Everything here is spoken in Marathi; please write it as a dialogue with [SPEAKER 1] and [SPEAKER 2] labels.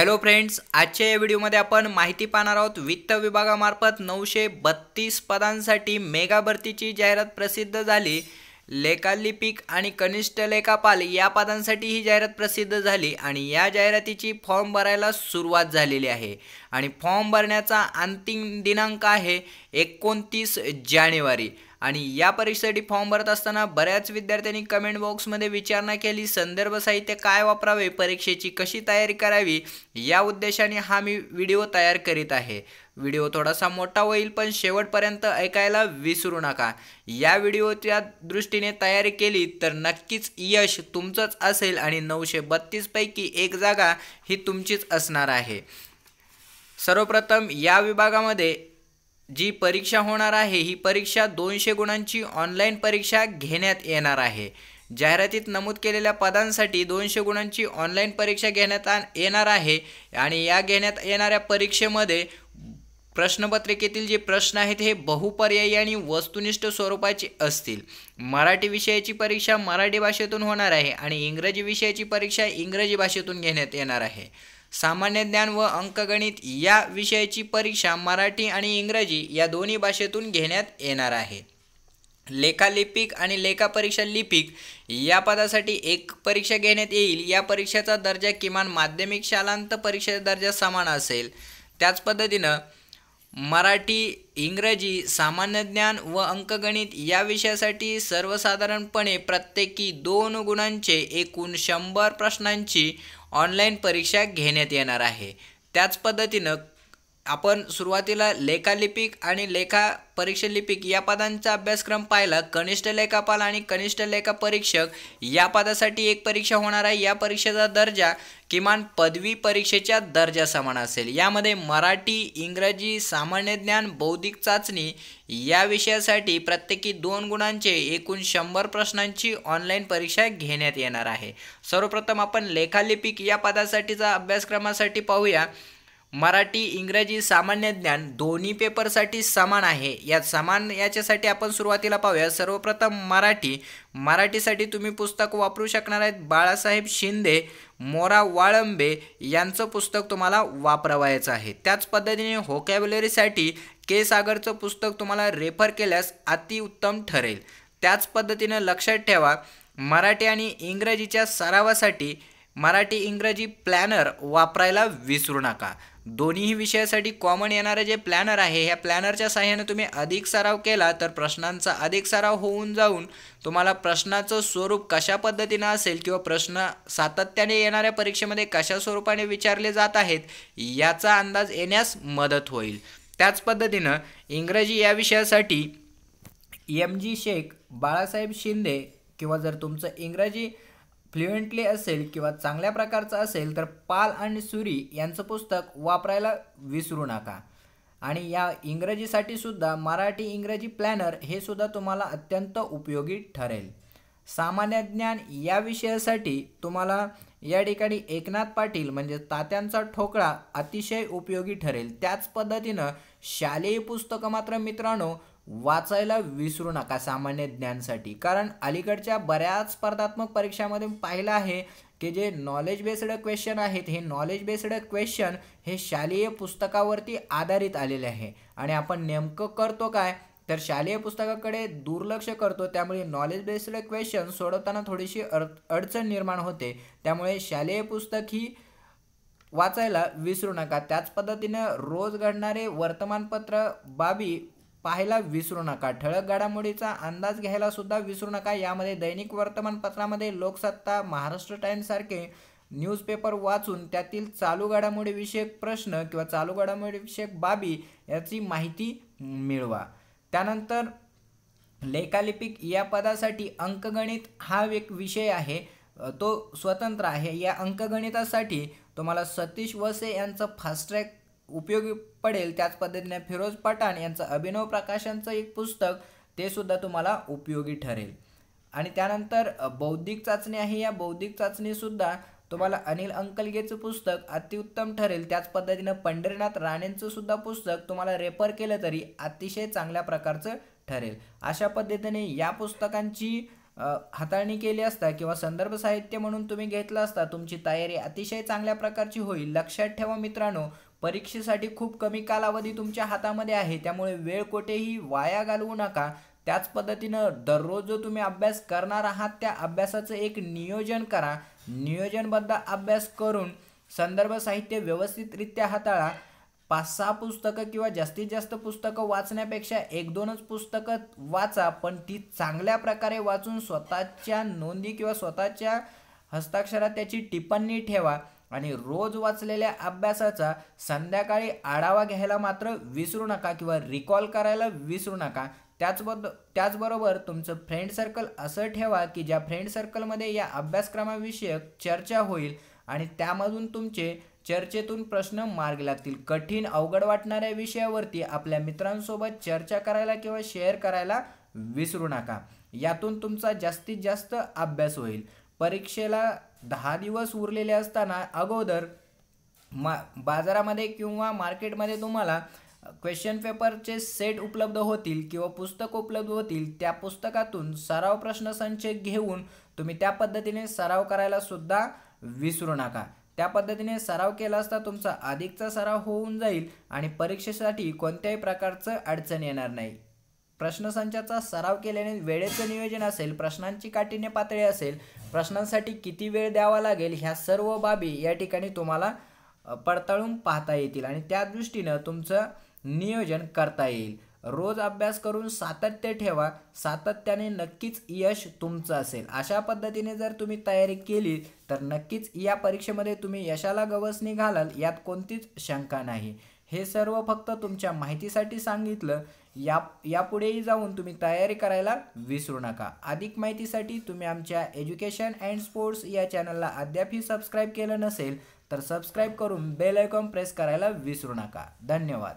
[SPEAKER 1] हॅलो फ्रेंड्स आजच्या या व्हिडिओमध्ये आपण माहिती पाहणार आहोत वित्त विभागामार्फत नऊशे बत्तीस पदांसाठी मेगा भरतीची जाहिरात प्रसिद्ध झाली. लेखालिपिक आणि कनिष्ठ लेखापाल या पदांसाठी ही जाहिरात प्रसिद्ध झाली आणि या जाहिरातीची फॉर्म भरायला सुरुवात झालेली आहे. आणि फॉर्म भरण्याचा अंतिम दिनांक आहे एकोणतीस जानेवारी. आणि या परीक्षेसाठी फॉर्म भरत असताना बऱ्याच विद्यार्थ्यांनी कमेंट बॉक्समध्ये विचारणा केली. संदर्भ साहित्य काय वापरावे? परीक्षेची कशी तयारी करावी? या उद्देशाने हा मी व्हिडिओ तयार करीत आहे. व्हिडिओ थोडासा मोठा होईल पण शेवटपर्यंत ऐकायला विसरू नका. या व्हिडिओच्या दृष्टीने तयारी केली तर नक्कीच यश तुमचंच असेल आणि नऊशे बत्तीसपैकी एक जागा ही तुमचीच असणार आहे. सर्वप्रथम या विभागामध्ये जी परीक्षा होणार आहे ही परीक्षा दोनशे गुणांची ऑनलाईन परीक्षा घेण्यात येणार आहे. जाहिरातीत नमूद केलेल्या पदांसाठी दोनशे गुणांची ऑनलाईन परीक्षा घेण्यात येणार आहे आणि या घेण्यात येणाऱ्या परीक्षेमध्ये प्रश्नपत्रिकेतील जे प्रश्न आहेत हे बहुपर्यायी आणि वस्तुनिष्ठ स्वरूपाचे असतील. मराठी विषयाची परीक्षा मराठी भाषेतून होणार आहे आणि इंग्रजी विषयाची परीक्षा इंग्रजी भाषेतून घेण्यात येणार आहे. सामान्य ज्ञान व अंकगणित या विषयाची परीक्षा मराठी आणि इंग्रजी या दोन्ही भाषेतून घेण्यात येणार आहे. लेखालिपिक आणि लेखापरीक्षा लिपिक या पदासाठी एक परीक्षा घेण्यात येईल. या परीक्षेचा दर्जा किमान माध्यमिक शालांत परीक्षेचा दर्जा समान असेल. त्याच पद्धतीनं मराठी इंग्रजी सामान्य ज्ञान व अंकगणित या विषयासाठी सर्वसाधारणपणे प्रत्येकी दोन गुणांचे एकूण शंभर प्रश्नांची ऑनलाईन परीक्षा घेण्यात येणार आहे. त्याच पद्धतीनं आपण सुरुवातीला लेखालिपिक आणि लेखा परीक्षालिपिक या पदांचा अभ्यासक्रम पाहिला. कनिष्ठ लेखापाल आणि कनिष्ठ लेखा परीक्षक या पदासाठी एक परीक्षा होणार आहे. या परीक्षेचा दर्जा किमान पदवी परीक्षेच्या दर्जा समान असेल. यामध्ये मराठी इंग्रजी सामान्य ज्ञान बौद्धिक चाचणी या विषयासाठी प्रत्येकी दोन गुणांचे एकूण शंभर प्रश्नांची ऑनलाईन परीक्षा घेण्यात येणार आहे. सर्वप्रथम आपण लेखालिपिक या पदासाठीचा अभ्यासक्रमासाठी पाहूया. मराठी इंग्रजी सामान्य ज्ञान दोन्ही पेपरसाठी समान आहे. यात समान याच्यासाठी आपण सुरुवातीला पाहूया. सर्वप्रथम मराठी. मराठीसाठी तुम्ही पुस्तक वापरू शकणार आहेत बाळासाहेब शिंदे मोरा वाळंबे यांचं पुस्तक तुम्हाला वापरवायचं आहे. त्याच पद्धतीने होकॅबलरीसाठी के सागरचं पुस्तक तुम्हाला रेफर केल्यास अतिउत्तम ठरेल. त्याच पद्धतीनं लक्षात ठेवा मराठी आणि इंग्रजीच्या सरावासाठी मराठी इंग्रजी प्लॅनर वापरायला विसरू नका. दोन्ही विषयासाठी कॉमन येणारे जे प्लॅनर आहे ह्या प्लॅनरच्या साह्याने तुम्ही अधिक सराव केला तर प्रश्नांचा अधिक सराव होऊन जाऊन तुम्हाला प्रश्नाचं स्वरूप कशा पद्धतीनं असेल किंवा प्रश्न सातत्याने येणाऱ्या परीक्षेमध्ये कशा स्वरूपाने विचारले जात आहेत याचा अंदाज येण्यास मदत होईल. त्याच पद्धतीनं इंग्रजी या विषयासाठी एम जी शेख बाळासाहेब शिंदे किंवा जर तुमचं इंग्रजी फ्लुएंटली असेल किंवा चांगल्या प्रकारचं असेल तर पाल आणि सुरी यांचं पुस्तक वापरायला विसरू नका. आणि या इंग्रजीसाठी सुद्धा मराठी इंग्रजी प्लॅनर हे सुद्धा तुम्हाला अत्यंत उपयोगी ठरेल. सामान्य ज्ञान या विषयासाठी तुम्हाला या ठिकाणी एकनाथ पाटील म्हणजे तात्यांचा ठोकळा अतिशय उपयोगी ठरेल. त्याच पद्धतीनं शालेय पुस्तकं मात्र मित्रांनो वाचायला विसरू नका सामान्य ज्ञानसाठी. कारण अलीकडच्या बऱ्याच स्पर्धात्मक परीक्षामध्ये पाहिलं आहे की जे नॉलेज बेस्ड क्वेश्चन आहेत हे नॉलेज बेस्ड क्वेश्चन हे शालेय पुस्तकावरती आधारित आलेले आहे. आणि आपण नेमकं करतो काय? तर शालेय पुस्तकाकडे दुर्लक्ष करतो. त्यामुळे नॉलेज बेस्ड क्वेश्चन सोडवताना थोडीशी अडचण निर्माण होते. त्यामुळे शालेय पुस्तक ही वाचायला विसरू नका. त्याच पद्धतीनं रोज घडणारे वर्तमानपत्र बाबी पाहायला विसरू नका. ठळक घडामोडीचा अंदाज घ्यायला सुद्धा विसरू नका. यामध्ये दैनिक वर्तमानपत्रामध्ये लोकसत्ता महाराष्ट्र टाइम्स सारखे न्यूजपेपर वाचून त्यातील चालू घडामोडीविषयक प्रश्न किंवा चालू घडामोडीविषयक बाबी याची माहिती मिळवा. त्यानंतर लेखालिपिक या पदासाठी अंकगणित हा एक विषय आहे. तो स्वतंत्र आहे. या अंकगणितासाठी तुम्हाला सतीश वसे यांचं फास्ट ट्रॅक उपयोगी पडेल त्याच पद्धतीने फिरोज पठाण यांचं अभिनव प्रकाशांचं एक पुस्तक ते सुद्धा तुम्हाला उपयोगी ठरेल. आणि त्यानंतर बौद्धिक चाचणी आहे. या बौद्धिक चाचणीसुद्धा तुम्हाला अनिल अंकलगेचं पुस्तक अतिउत्तम ठरेल. त्याच पद्धतीनं पंढरीनाथ राणेंचं सुद्धा पुस्तक तुम्हाला रेफर केलं तरी अतिशय चांगल्या प्रकारचं ठरेल. अशा पद्धतीने या पुस्तकांची हाताळणी केली असता किंवा संदर्भ साहित्य म्हणून तुम्ही घेतलं असता तुमची तयारी अतिशय चांगल्या प्रकारची होईल. लक्षात ठेवा मित्रांनो परीक्षेसाठी खूप कमी कालावधी तुमच्या हातामध्ये आहे त्यामुळे वेळ कुठेही वाया घालवू नका. त्याच पद्धतीनं दररोज जो तुम्ही अभ्यास करणार आहात त्या अभ्यासाचं एक नियोजन करा. नियोजनबद्ध अभ्यास करून संदर्भ साहित्य व्यवस्थितरित्या हाताळा. पाच सहा पुस्तकं किंवा जास्तीत जास्त पुस्तकं वाचण्यापेक्षा एक दोनच पुस्तकं वाचा पण ती चांगल्या प्रकारे वाचून स्वतःच्या नोंदी किंवा स्वतःच्या हस्ताक्षरात त्याची टिप्पणी ठेवा. आणि रोज वाचलेल्या अभ्यासाचा संध्याकाळी आढावा घ्यायला मात्र विसरू नका किंवा रिकॉल करायला विसरू नका. त्याचबद्द त्याचबरोबर तुमचं फ्रेंड सर्कल असं ठेवा की ज्या फ्रेंड सर्कलमध्ये या अभ्यासक्रमाविषयक चर्चा होईल आणि त्यामधून तुमचे चर्चेतून प्रश्न मार्ग लागतील. कठीण अवघड वाटणाऱ्या विषयावरती आपल्या मित्रांसोबत चर्चा करायला किंवा शेअर करायला विसरू नका. यातून तुमचा जास्तीत जास्त अभ्यास होईल. परीक्षेला दहा दिवस उरलेले असताना अगोदर मा बाजारामध्ये किंवा मार्केटमध्ये तुम्हाला क्वेश्चन पेपरचे सेट उपलब्ध होतील किंवा पुस्तक उपलब्ध होतील त्या पुस्तकातून सराव प्रश्नसंच घेऊन तुम्ही त्या पद्धतीने सराव करायला सुद्धा विसरू नका. त्या पद्धतीने सराव केला असता तुमचा अधिकचा सराव होऊन जाईल आणि परीक्षेसाठी कोणत्याही प्रकारचं अडचण येणार नाही. प्रश्नसंचाचा सराव केल्याने वेळेचं नियोजन असेल प्रश्नांची काठीण्य पातळी असेल प्रश्नांसाठी किती वेळ द्यावा लागेल ह्या सर्व बाबी या ठिकाणी तुम्हाला पडताळून पाहता येतील आणि त्या दृष्टीनं तुमचं नियोजन करता येईल. रोज अभ्यास करून सातत्य ठेवा सातत्याने नक्कीच यश तुमचं असेल. अशा पद्धतीने जर तुम्ही तयारी केली तर नक्कीच या परीक्षेमध्ये तुम्ही यशाला गवसणी घालाल यात कोणतीच शंका नाही. हे सर्व फक्त तुमच्या माहितीसाठी सांगितलं. या यापुढेही जाऊन तुम्ही तयारी करायला विसरू नका. अधिक माहितीसाठी तुम्ही आमच्या एज्युकेशन अँड स्पोर्ट्स या चॅनलला अद्यापही सबस्क्राईब केलं नसेल तर सबस्क्राईब करून बेल आयकॉन प्रेस करायला विसरू नका. धन्यवाद.